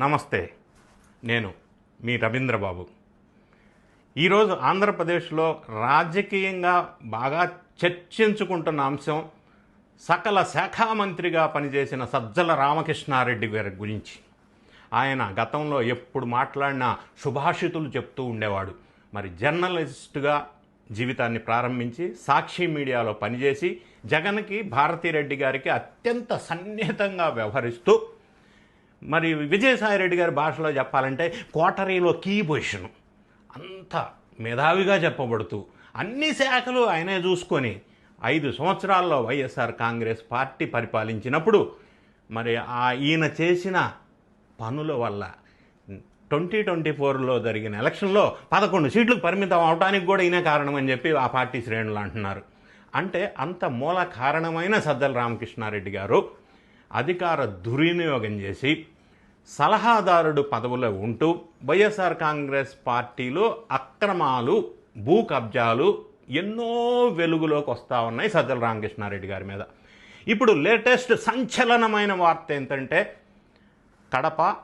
నమస్తే నేను మీ రవీంద్రబాబు. ఈరోజు ఆంధ్రప్రదేశ్లో రాజకీయంగా బాగా చర్చించుకుంటున్న అంశం సకల శాఖా మంత్రిగా పనిచేసిన సజ్జల రామకృష్ణారెడ్డి గారి గురించి. ఆయన గతంలో ఎప్పుడు మాట్లాడినా శుభాషితులు చెప్తూ ఉండేవాడు. మరి జర్నలిస్టుగా జీవితాన్ని ప్రారంభించి సాక్షి మీడియాలో పనిచేసి జగన్కి భారతిరెడ్డి గారికి అత్యంత సన్నిహితంగా వ్యవహరిస్తూ మరి విజయసాయిరెడ్డి గారి భాషలో చెప్పాలంటే కోటరీలో కీ పొజిషన్. అంత మేధావిగా చెప్పబడుతూ అన్ని శాఖలు ఆయనే చూసుకొని ఐదు సంవత్సరాల్లో వైఎస్ఆర్ కాంగ్రెస్ పార్టీ పరిపాలించినప్పుడు మరి ఆ ఈయన చేసిన పనుల వల్ల ట్వంటీ ట్వంటీ ఫోర్లో జరిగిన ఎలక్షన్లో పదకొండు సీట్లకు పరిమితం అవడానికి కూడా ఈయన కారణం అని చెప్పి ఆ పార్టీ శ్రేణులు అంటున్నారు. అంటే అంత మూల కారణమైన సజ్జల రామకృష్ణారెడ్డి గారు అధికార దుర్వినియోగం చేసి సలహాదారుడు పదవిలో ఉంటూ వైఎస్ఆర్ కాంగ్రెస్ పార్టీలో అక్రమాలు భూ కబ్జాలు ఎన్నో వెలుగులోకి వస్తూ ఉన్నాయి సజ్జల రామకృష్ణారెడ్డి గారి మీద. ఇప్పుడు లేటెస్ట్ సంచలనమైన వార్త ఏంటంటే కడప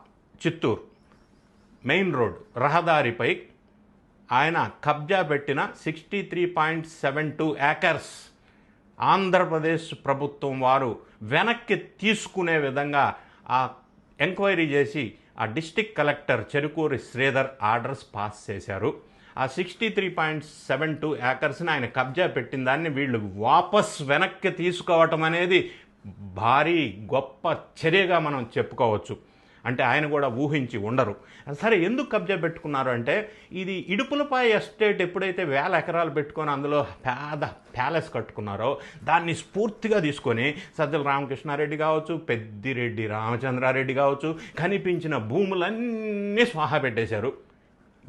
చిత్తూరు మెయిన్ రోడ్ రహదారిపై ఆయన కబ్జా పెట్టిన sixty three point seven two acres Andhra Pradesh ప్రభుత్వం వారు వెనక్కి తీసుకునే విధంగా ఆ ఎంక్వైరీ చేసి ఆ district collector Cherukuri Sridhar orders pass చేశారు. ఆ sixty three point seven two ఏకర్స్ని ఆయన కబ్జా పెట్టిన దాన్ని వీళ్ళు వాపస్ వెనక్కి తీసుకోవటం అనేది భారీ గొప్ప చర్యగా మనం చెప్పుకోవచ్చు. అంటే ఆయన కూడా ఊహించి ఉండరు. సరే ఎందుకు కబ్జా పెట్టుకున్నారు అంటే ఇది ఇడుపులపాయ ఎస్టేట్ ఎప్పుడైతే వేల ఎకరాలు పెట్టుకొని అందులో పేద ప్యాలెస్ కట్టుకున్నారో దాన్ని స్ఫూర్తిగా తీసుకొని సజ్జల రామకృష్ణారెడ్డి కావచ్చు పెద్దిరెడ్డి రామచంద్రారెడ్డి కావచ్చు కనిపించిన భూములన్నీ స్వాహా పెట్టేశారు.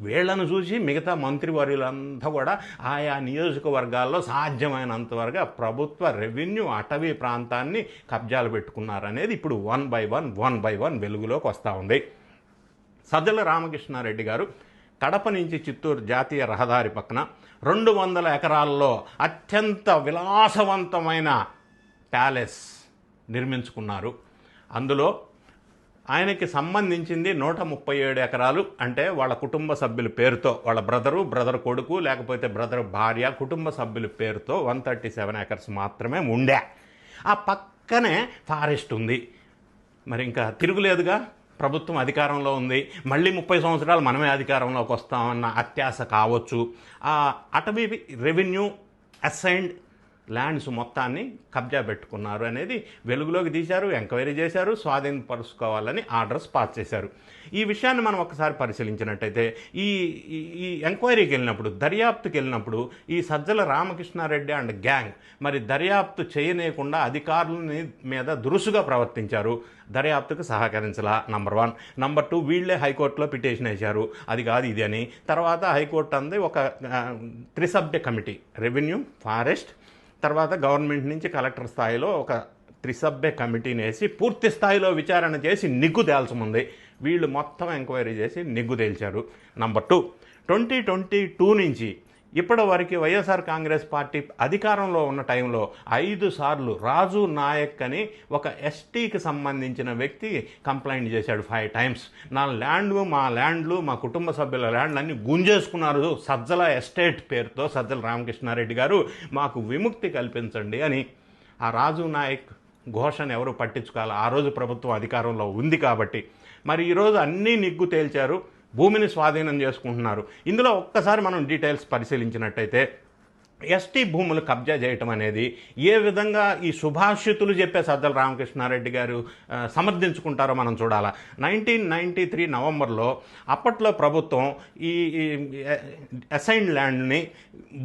వీళ్ళను చూసి మిగతా మంత్రివర్యులంతా కూడా ఆయా నియోజకవర్గాల్లో సాధ్యమైనంత వరకు ప్రభుత్వ రెవెన్యూ అటవీ ప్రాంతాన్ని కబ్జాలు పెట్టుకున్నారనేది ఇప్పుడు one by one one by one వెలుగులోకి వస్తూ ఉంది. సజ్జల రామకృష్ణారెడ్డి గారు కడప నుంచి చిత్తూరు జాతీయ రహదారి పక్కన రెండు వందల ఎకరాల్లో అత్యంత విలాసవంతమైన ప్యాలెస్ నిర్మించుకున్నారు. అందులో ఆయనకి సంబంధించింది నూట ముప్పై ఏడు ఎకరాలు అంటే వాళ్ళ కుటుంబ సభ్యుల పేరుతో వాళ్ళ బ్రదరు బ్రదర్ కొడుకు లేకపోతే బ్రదర్ భార్య కుటుంబ సభ్యుల పేరుతో వన్ థర్టీ సెవెన్ ఎకర్స్ మాత్రమే ఉండే. ఆ పక్కనే ఫారెస్ట్ ఉంది. మరి ఇంకా తిరుగులేదుగా? ప్రభుత్వం అధికారంలో ఉంది. మళ్ళీ ముప్పై సంవత్సరాలు మనమే అధికారంలోకి వస్తామన్న అత్యాశ కావచ్చు. ఆ అటవీ రెవెన్యూ అసైన్డ్ ల్యాండ్స్ మొత్తాన్ని కబ్జా పెట్టుకున్నారు అనేది వెలుగులోకి తీశారు ఎంక్వైరీ చేశారు స్వాధీనపరుచుకోవాలని ఆర్డర్స్ పాస్ చేశారు. ఈ విషయాన్ని మనం ఒకసారి పరిశీలించినట్టయితే ఈ ఈ- ఎంక్వైరీకి వెళ్ళినప్పుడు దర్యాప్తుకి వెళ్ళినప్పుడు ఈ సజ్జల రామకృష్ణారెడ్డి అండ్ గ్యాంగ్ మరి దర్యాప్తు చేయనీయకుండా అధికారులని మీద దురుసుగా ప్రవర్తించారు. దర్యాప్తుకు సహకరించలా నంబర్ వన్ నంబర్ టూ వీళ్ళే హైకోర్టులో పిటిషన్ వేశారు. అది కాదు ఇది అని. తర్వాత హైకోర్టు అంది ఒక త్రిసభ్య కమిటీ రెవెన్యూ ఫారెస్ట్ తర్వాత గవర్నమెంట్ నుంచి కలెక్టర్ స్థాయిలో ఒక త్రిసభ్య కమిటీని వేసి పూర్తి స్థాయిలో విచారణ చేసి నిగ్గు తేల్చముంది. వీళ్ళు మొత్తం ఎంక్వైరీ చేసి నిగ్గు తేల్చారు. Number two twenty twenty two నుంచి ఇప్పటి వరకు వైఎస్ఆర్ కాంగ్రెస్ పార్టీ అధికారంలో ఉన్న టైంలో ఐదు సార్లు రాజు నాయక్ అని ఒక ఎస్టీకి సంబంధించిన వ్యక్తి కంప్లైంట్ చేశాడు ఫైవ్ టైమ్స్. నా ల్యాండ్ మా ల్యాండ్లు మా కుటుంబ సభ్యుల ల్యాండ్లు అన్ని గుంజేసుకున్నారు. సజ్జల ఎస్టేట్ పేరుతో సజ్జల రామకృష్ణారెడ్డి గారు మాకు విముక్తి కల్పించండి అని ఆ రాజు నాయక్ ఘోషను ఎవరు పట్టించుకోవాలి? ఆ రోజు ప్రభుత్వం అధికారంలో ఉంది కాబట్టి. మరి ఈరోజు అన్నీ నిగ్గు తేల్చారు. భూమిని స్వాధీనం చేసుకుంటున్నారు. ఇందులో ఒక్కసారి మనం డీటెయిల్స్ పరిశీలించినట్టయితే ఎస్టీ భూములు కబ్జా చేయటం అనేది ఏ విధంగా ఈ సుభాషితులు చెప్పే సజ్జల రామకృష్ణారెడ్డి గారు సమర్థించుకుంటారో మనం చూడాలా. నైన్టీన్ నైంటీ త్రీ నవంబర్లో అప్పట్లో ప్రభుత్వం ఈ అసైన్ ల్యాండ్ని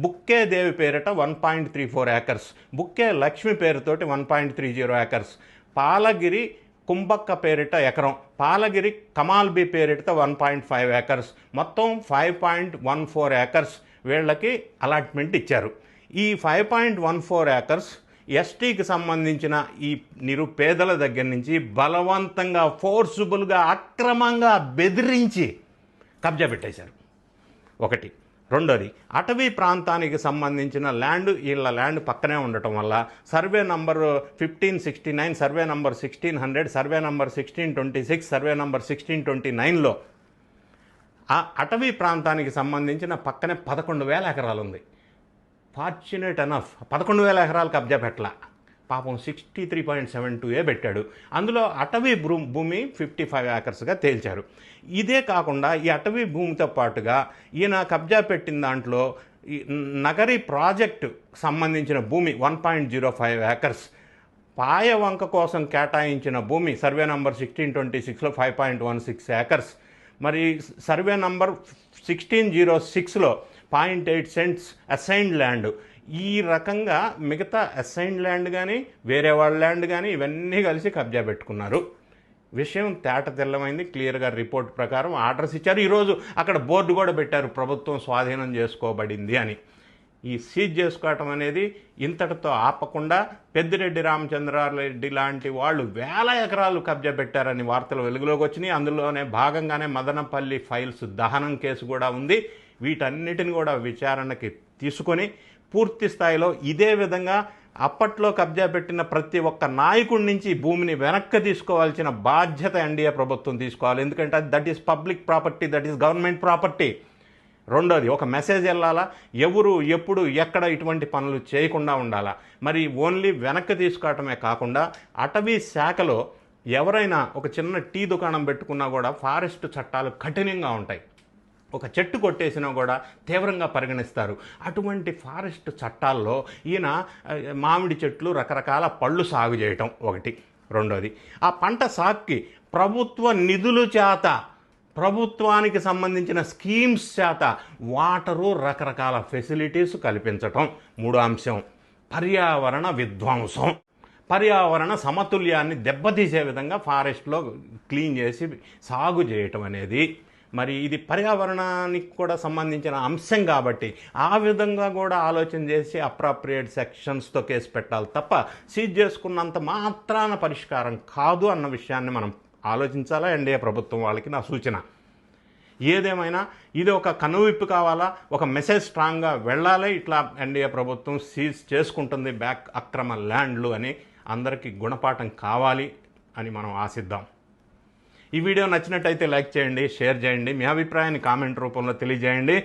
బుక్కే దేవి పేరిట one point three four acres Bukke Lakshmi పేరుతోటి one point three zero acres Palagiri Kumbakka పేరిట ఎకరం పాలగిరి కమాల్బి పేరిట వన్ పాయింట్ ఫైవ్ ఏకర్స్ మొత్తం five point one four acres వీళ్ళకి అలాట్మెంట్ ఇచ్చారు. ఈ five point one four acres ఎస్టీకి సంబంధించిన ఈ నిరుపేదల దగ్గర నుంచి బలవంతంగా ఫోర్సుబుల్గా అక్రమంగా బెదిరించి కబ్జా పెట్టేశారు. ఒకటి. రెండోది అటవీ ప్రాంతానికి సంబంధించిన ల్యాండ్ వీళ్ళ ల్యాండ్ పక్కనే ఉండటం వల్ల survey number fifteen sixty nine survey number sixteen hundred survey number sixteen twenty six survey number sixteen twenty నైన్లో ఆ అటవీ ప్రాంతానికి సంబంధించిన పక్కనే పదకొండు వేల ఎకరాలు ఉంది ఫార్చునేట్ ఎనఫ్ పదకొండు వేల ఎకరాలు కబ్జా పెట్టలా. పాపం sixty three point seven two పెట్టాడు. అందులో అటవీ భూ భూమి ఫిఫ్టీ ఫైవ్ ఏకర్స్గా తేల్చారు. ఇదే కాకుండా ఈ అటవీ భూమితో పాటుగా ఈయన కబ్జా పెట్టిన దాంట్లో ఈ నగరి ప్రాజెక్టు సంబంధించిన భూమి one point zero five acres. పాయ వంక కోసం కేటాయించిన భూమి సర్వే నంబర్ సిక్స్టీన్ ట్వంటీ సిక్స్లో five point one six acres. మరి సర్వే నంబర్ సిక్స్టీన్ జీరో సిక్స్లో point eight cents assigned land. ఈ రకంగా మిగతా అసైన్డ్ ల్యాండ్ కానీ వేరే వాళ్ళ ల్యాండ్ కానీ ఇవన్నీ కలిసి కబ్జా పెట్టుకున్నారు. విషయం తేట తెల్లమైంది. క్లియర్గా రిపోర్ట్ ప్రకారం ఆర్డర్స్ ఇచ్చారు. ఈరోజు అక్కడ బోర్డు కూడా పెట్టారు. ప్రభుత్వం స్వాధీనం చేసుకోబడింది అని. ఈ సీజ్ చేసుకోవటం అనేది ఇంతటితో ఆపకుండా పెద్దిరెడ్డి రామచంద్రారెడ్డి లాంటి వాళ్ళు వేల ఎకరాలు కబ్జా పెట్టారని వార్తలు వెలుగులోకి వచ్చినాయి. అందులోనే భాగంగానే మదనపల్లి ఫైల్స్ దహనం కేసు కూడా ఉంది. వీటన్నిటిని కూడా విచారణకి తీసుకొని పూర్తి స్థాయిలో ఇదే విధంగా అప్పట్లో కబ్జా పెట్టిన ప్రతి ఒక్క నాయకుడి నుంచి భూమిని వెనక్కి తీసుకోవాల్సిన బాధ్యత ఎన్డీఏ ప్రభుత్వం తీసుకోవాలి. ఎందుకంటే that is public property that is government property రెండోది ఒక మెసేజ్ వెళ్ళాలా? ఎవరు ఎప్పుడు ఎక్కడ ఇటువంటి పనులు చేయకుండా ఉండాలా? మరి ఓన్లీ వెనక్కి తీసుకోవటమే కాకుండా అటవీ శాఖలో ఎవరైనా ఒక చిన్న టీ దుకాణం పెట్టుకున్నా కూడా ఫారెస్ట్ చట్టాలు కఠినంగా ఉంటాయి. ఒక చెట్టు కొట్టేసినా కూడా తీవ్రంగా పరిగణిస్తారు. అటువంటి ఫారెస్ట్ చట్టాల్లో ఈయన మామిడి చెట్లు రకరకాల పళ్ళు సాగు చేయటం ఒకటి. రెండోది ఆ పంట సాగుకి ప్రభుత్వ నిధుల చేత ప్రభుత్వానికి సంబంధించిన స్కీమ్స్ చేత వాటరు రకరకాల ఫెసిలిటీస్ కల్పించటం మూడో అంశం. పర్యావరణ విధ్వంసం. పర్యావరణ సమతుల్యాన్ని దెబ్బతీసే విధంగా ఫారెస్ట్లో క్లీన్ చేసి సాగు చేయటం అనేది మరి ఇది పర్యావరణానికి కూడా సంబంధించిన అంశం కాబట్టి ఆ విధంగా కూడా ఆలోచన చేసి అప్రాప్రియేట్ సెక్షన్స్తో కేసు పెట్టాలి తప్ప సీజ్ చేసుకున్నంత మాత్రాన పరిష్కారం కాదు అన్న విషయాన్ని మనం ఆలోచించాలా? ఎన్డీఏ ప్రభుత్వం వాళ్ళకి నా సూచన. ఏదేమైనా ఇది ఒక కనువిప్పు కావాలా? ఒక మెసేజ్ స్ట్రాంగ్గా వెళ్ళాలి? ఇట్లా ఎన్డీఏ ప్రభుత్వం సీజ్ చేసుకుంటుంది బ్యాక్ అక్రమ ల్యాండ్లు అని అందరికీ గుణపాఠం కావాలి అని మనం ఆశిద్దాం. ఈ వీడియో నచ్చినట్టయితే లైక్ చేయండి షేర్ చేయండి. మీ అభిప్రాయాన్ని కామెంట్ రూపంలో తెలియజేయండి.